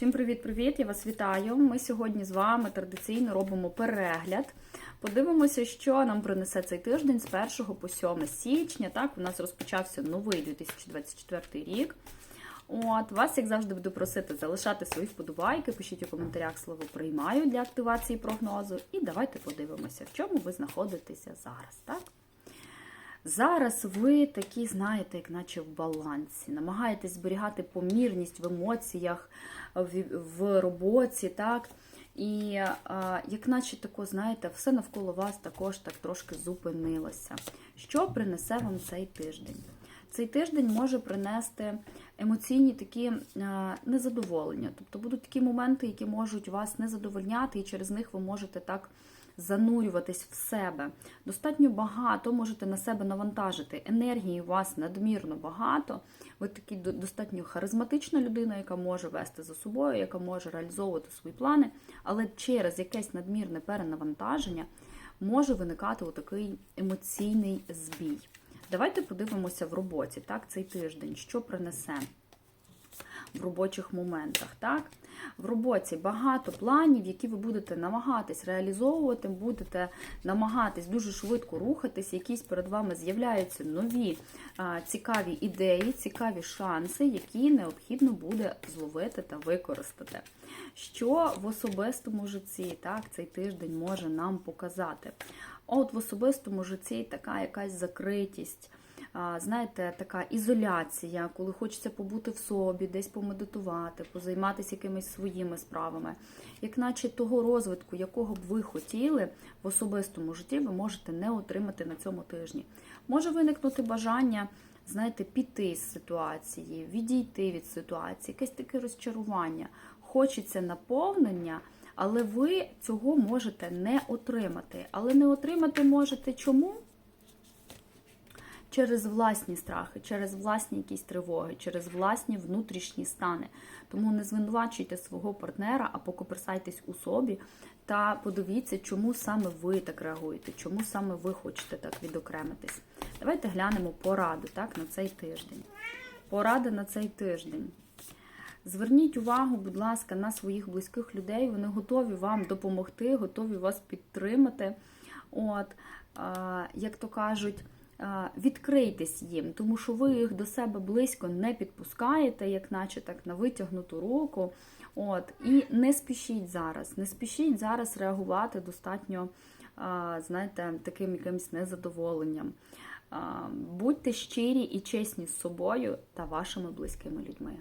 Всім привіт-привіт! Я вас вітаю. Ми сьогодні з вами традиційно робимо перегляд. Подивимося, що нам принесе цей тиждень з 1 по 7 січня. Так, у нас розпочався новий 2024 рік. От, вас, як завжди, буду просити залишати свої вподобайки, пишіть у коментарях слово приймаю для активації прогнозу. І давайте подивимося, в чому ви знаходитеся зараз. так? Зараз ви такі, знаєте, як наче в балансі, намагаєтесь зберігати помірність в емоціях, в, в роботі, так? І а, як наче тако, знаєте, все навколо вас також так трошки зупинилося. Що принесе вам цей тиждень? Цей тиждень може принести емоційні такі а, незадоволення. Тобто будуть такі моменти, які можуть вас не задовольняти, і через них ви можете так занурюватись в себе. Достатньо багато можете на себе навантажити. Енергії у вас надмірно багато. Ви такі достатньо харизматична людина, яка може вести за собою, яка може реалізовувати свої плани, але через якесь надмірне перенавантаження може виникати отакий емоційний збій. Давайте подивимося в роботі, так, цей тиждень, що принесе в робочих моментах. так? В роботі багато планів, які ви будете намагатись реалізовувати, будете намагатись дуже швидко рухатись, якісь перед вами з'являються нові цікаві ідеї, цікаві шанси, які необхідно буде зловити та використати. Що в особистому житті так, цей тиждень може нам показати? От в особистому житті така якась закритість знаєте, така ізоляція, коли хочеться побути в собі, десь помедитувати, позайматися якимись своїми справами. Як наче того розвитку, якого б ви хотіли в особистому житті, ви можете не отримати на цьому тижні. Може виникнути бажання. Знаєте, піти з ситуації, відійти від ситуації, якесь таке розчарування. Хочеться наповнення, але ви цього можете не отримати. Але не отримати можете чому? Через власні страхи, через власні якісь тривоги, через власні внутрішні стани. Тому не звинувачуйте свого партнера, а покоперсайтесь у собі та подивіться, чому саме ви так реагуєте, чому саме ви хочете так відокремитись. Давайте глянемо пораду так, на цей тиждень. Поради на цей тиждень. Зверніть увагу, будь ласка, на своїх близьких людей. Вони готові вам допомогти, готові вас підтримати. От, як то кажуть, відкрийтесь їм, тому що ви їх до себе близько не підпускаєте, як наче так на витягнуту руку. От, І не спішіть зараз, не спішіть зараз реагувати достатньо, знаєте, таким якимось незадоволенням. Будьте щирі і чесні з собою та вашими близькими людьми.